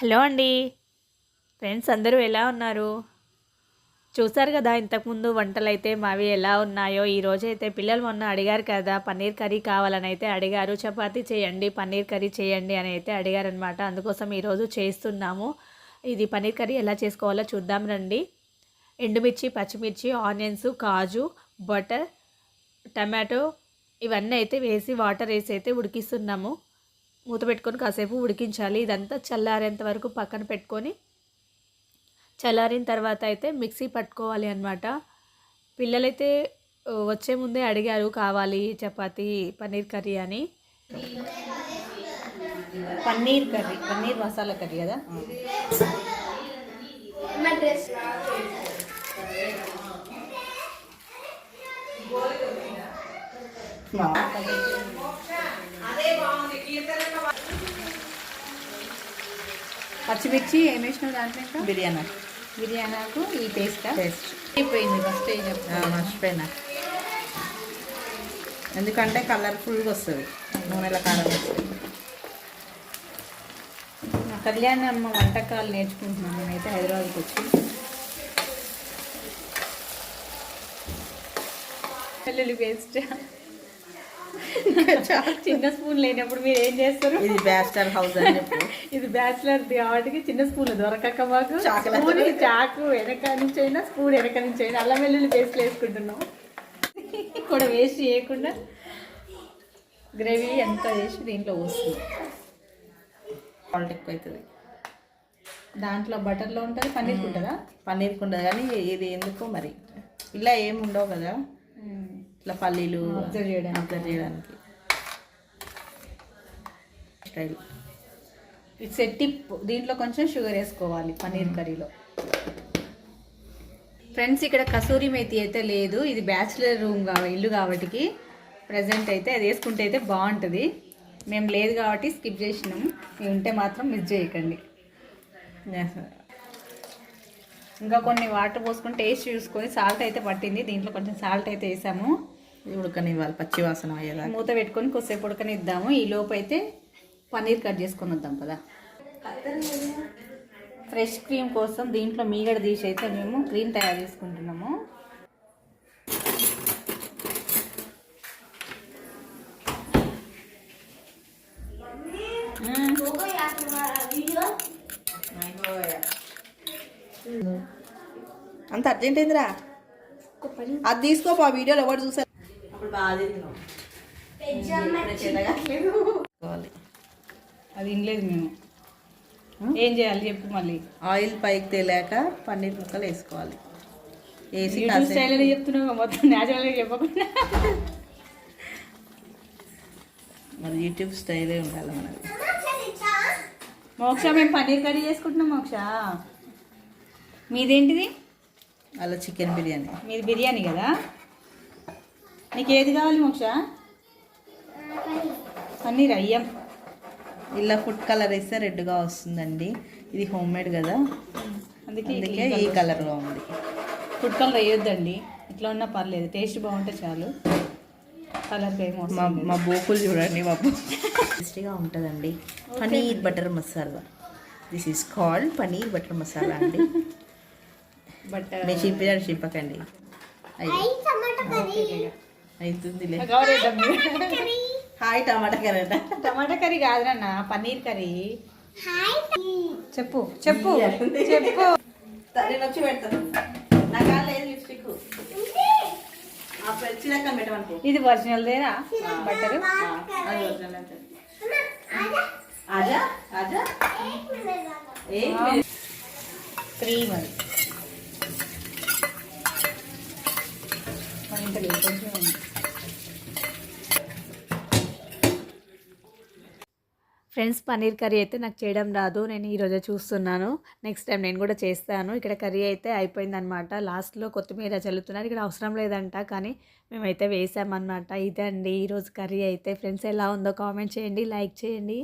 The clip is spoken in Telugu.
హలో అండి. ఫ్రెండ్స్ అందరూ ఎలా ఉన్నారు? చూసారు కదా ఇంతకుముందు వంటలు అయితే మావి ఎలా ఉన్నాయో ఈరోజు అయితే పిల్లలు మొన్న అడిగారు కదా పన్నీర్ కర్రీ కావాలని అయితే అడిగారు చపాతీ చేయండి పన్నీర్ కర్రీ చేయండి అని అయితే అడిగారు అనమాట అందుకోసం ఈరోజు చేస్తున్నాము. ఇది పన్నీర్ కర్రీ ఎలా చేసుకోవాలో చూద్దాం రండి. ఎండుమిర్చి పచ్చిమిర్చి ఆనియన్స్ కాజు బటర్ టమాటో ఇవన్నీ అయితే వేసి వాటర్ వేసి అయితే ఉడికిస్తున్నాము. మూత పెట్టుకొని కాసేపు ఉడికించాలి. ఇదంతా చల్లారేంత వరకు పక్కన పెట్టుకొని చల్లారిన తర్వాత అయితే మిక్సీ పట్టుకోవాలి అనమాట పిల్లలైతే వచ్చే ముందే అడిగారు కావాలి చపాతి పన్నీర్ కర్రీ అని. పన్నీర్ కర్రీ పన్నీర్ మసాలా కర్రీ కదా? పచ్చిమిర్చి ఏం వేసినావు దాంట్లో ఇంకా? బిర్యానీ. బిర్యానాకు ఈ పేస్ట్? టేస్ట్ అయిపోయింది ఫస్ట్ మర్చిపోయినా. ఎందుకంటే కలర్ఫుల్గా వస్తుంది. నూనెల కారం వస్తుంది కళ్యాణ్ అమ్మ వంటకాలు నేర్చుకుంటున్నాను. నేనైతే హైదరాబాద్కి వచ్చి. వెల్లుల్లి పేస్ట్. చిన్న స్పూన్ లేనప్పుడు మీరు ఏం చేస్తారు? ఇది బ్యాస్టర్ హౌస్ అని ఇది బ్యాచిలర్ కాబట్టి చిన్న స్పూన్ దొరకక మాకు. స్పూన్ చాకు వెనక నుంచి అయినా స్పూన్ వెనక నుంచి అయినా అల్లం వెల్లుల్లి పేస్ట్ వేసుకుంటున్నాం. కూడా వేస్ట్ చేయకుండా గ్రేవీ ఎంత వేసి దీంట్లో పోస్తుంది. సాల్ట్ ఎక్కువ అవుతుంది దాంట్లో బటర్లో ఉంటుంది పన్నీర్ ఉంటుందా పన్నీర్ ఉండదు కానీ ఇది ఎందుకు మరి. ఇలా ఏమి ఉండవు కదా. ఇట్లా పల్లీలు Observe చేయడానికి. అబ్జర్వ్ చేయడానికి. స్టైల్. It's a tip. దీంట్లో కొంచెం షుగర్ వేసుకోవాలి పన్నీర్ కర్రీలో. ఫ్రెండ్స్ ఇక్కడ కసూరి మేతి అయితే లేదు. ఇది బ్యాచిలర్ రూమ్ కా ఇల్లు కాబట్టి ప్రజెంట్ అయితే అది వేసుకుంటే అయితే బాగుంటుంది. మేము లేదు కాబట్టి స్కిప్ చేసినాం. ఇవి ఉంటే మాత్రం మిస్ చేయకండి. ఇంకా కొన్ని వాటర్ పోసుకొని టేస్ట్ చూసుకొని సాల్ట్ అయితే పట్టింది. దీంట్లో కొంచెం సాల్ట్ అయితే వేసాము. ఉడకనివ్వాలి పచ్చి వాసన అయ్యేదా మూత పెట్టుకొని కొద్దిసేపు ఉడకనిద్దాము. ఈ లోపు అయితే పన్నీర్ కట్ చేసుకొని వద్దాం కదా ఫ్రెష్ క్రీమ్ కోసం దీంట్లో మీగడ తీసి అయితే మేము క్రీమ్ తయారు చేసుకుంటున్నాము అంత అర్జెంట్ అయిందిరా అది తీసుకోపో ఆ వీడియోలో ఎవరు చూసారు? అప్పుడు. అది వినలేదు మేము. ఏం చేయాలి చెప్పు మళ్ళీ. ఆయిల్ పైకి తేలాక పన్నీర్ ముక్కలు వేసుకోవాలి. వేసి స్టైల్ చెప్తున్నావు మొత్తం న్యాచురల్గా చెప్పకుండా. మరి యూట్యూబ్ స్టైలే ఉండాలి మనది మోక్ష మేము పన్నీర్ కర్రీ చేసుకుంటున్నాం మోక్ష. మీదేంటిది? అలా చికెన్ బిర్యానీ. మీది బిర్యానీ కదా? నీకు ఏది కావాలి మోక్ష? పన్నీర్ అయ్యం. ఇలా ఫుడ్ కలర్ వేస్తే రెడ్గా వస్తుందండి. ఇది హోమ్ మేడ్ కదా. అందుకే అందుకే ఈ కలర్లో ఉంది. ఫుడ్ కలర్ వేయొద్దండి. ఇట్లా ఉన్నా పర్లేదు. టేస్ట్ బాగుంటే చాలు. కలర్ ఏమో మా మా బోకులు చూడండి మా టేస్టీగా ఉంటుందండి. Paneer butter masala. This is called paneer butter masala అండి. బట్ మీరు చింపకండి అయ్యి అవుతుందిలే హాయ్ టమాటా కర్రీ టమాటా కర్రీ కాదురన్న పన్నీర్ కర్రీ. చెప్పు చెప్పు చెప్పు. నేను వచ్చి పెడతాను నా కాళ్ళు లేదు లిప్స్టిక్? ఇది ఒరిజినల్దేనా బట్టరు అది original కొంచెం ఫ్రెండ్స్ పన్నీర్ కర్రీ అయితే నాకు చేయడం రాదు. నేను ఈరోజే చూస్తున్నాను. నెక్స్ట్ టైం నేను కూడా చేస్తాను. ఇక్కడ కర్రీ అయితే అయిపోయిందనమాట లాస్ట్లో కొత్తిమీర చల్లుతున్నారు. ఇక్కడ అవసరం లేదంట కానీ మేమైతే వేసామన్నమాట. ఇదే అండి ఈరోజు కర్రీ అయితే. ఫ్రెండ్స్ ఎలా ఉందో కామెంట్ చేయండి లైక్ చేయండి.